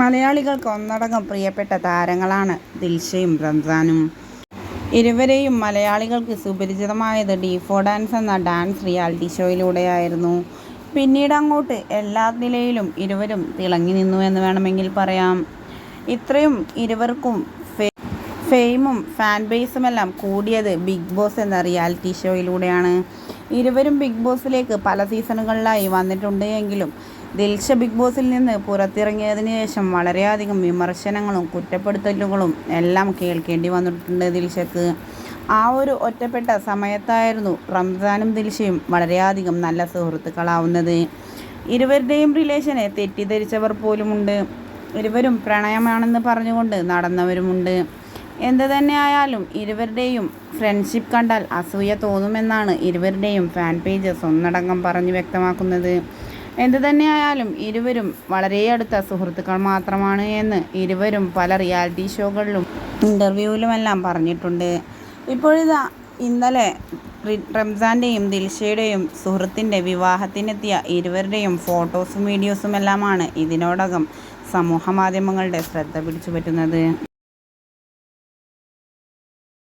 മലയാളികൾക്ക് ഒന്നടങ്കം പ്രിയപ്പെട്ട താരങ്ങളാണ് ദിൽഷയും റംസാനും. ഇരുവരെയും മലയാളികൾക്ക് സുപരിചിതമായത് ഡി ഫോർ ഡാൻസ് എന്ന ഡാൻസ് റിയാലിറ്റി ഷോയിലൂടെയായിരുന്നു. പിന്നീട് അങ്ങോട്ട് എല്ലാ നിലയിലും ഇരുവരും തിളങ്ങി നിന്നു എന്ന് വേണമെങ്കിൽ പറയാം. ഇത്രയും ഇരുവർക്കും ഫെയിമും ഫാൻ ബേസുമെല്ലാം കൂടിയത് ബിഗ് ബോസ് എന്ന റിയാലിറ്റി ഷോയിലൂടെയാണ്. ഇരുവരും ബിഗ് ബോസിലേക്ക് പല സീസണുകളിലായി വന്നിട്ടുണ്ട് എങ്കിലും ദിൽഷ ബിഗ് ബോസിൽ നിന്ന് പുറത്തിറങ്ങിയതിന് ശേഷം വളരെയധികം വിമർശനങ്ങളും കുറ്റപ്പെടുത്തലുകളും എല്ലാം കേൾക്കേണ്ടി വന്നിട്ടുണ്ട് ദിൽഷക്ക് ആ ഒരു ഒറ്റപ്പെട്ട സമയത്തായിരുന്നു റംസാനും ദിൽഷയും വളരെയധികം നല്ല സുഹൃത്തുക്കളാവുന്നത്. ഇരുവരുടെയും റിലേഷനെ തെറ്റിദ്ധരിച്ചവർ പോലുമുണ്ട്. ഇരുവരും പ്രണയമാണെന്ന് പറഞ്ഞുകൊണ്ട് നടന്നവരുമുണ്ട്. എന്ത് തന്നെയായാലും ഇരുവരുടെയും ഫ്രണ്ട്ഷിപ്പ് കണ്ടാൽ അസൂയ തോന്നുമെന്നാണ് ഇരുവരുടെയും ഫാൻ പേജസ് ഒന്നടങ്കം പറഞ്ഞു വ്യക്തമാക്കുന്നത്. എന്ത് തന്നെയായാലും ഇരുവരും വളരെ അടുത്ത സുഹൃത്തുക്കൾ മാത്രമാണ് എന്ന് ഇരുവരും പല റിയാലിറ്റി ഷോകളിലും ഇന്റർവ്യൂവിലുമെല്ലാം പറഞ്ഞിട്ടുണ്ട്. ഇപ്പോഴിതാ ഇന്നലെ റംസാന്റെയും ദിൽഷയുടെയും സുഹൃത്തിന്റെ വിവാഹത്തിനെത്തിയ ഇരുവരുടെയും ഫോട്ടോസും വീഡിയോസും എല്ലാമാണ് ഇതിനോടകം സമൂഹ മാധ്യമങ്ങളുടെ ശ്രദ്ധ പിടിച്ചു പറ്റുന്നത്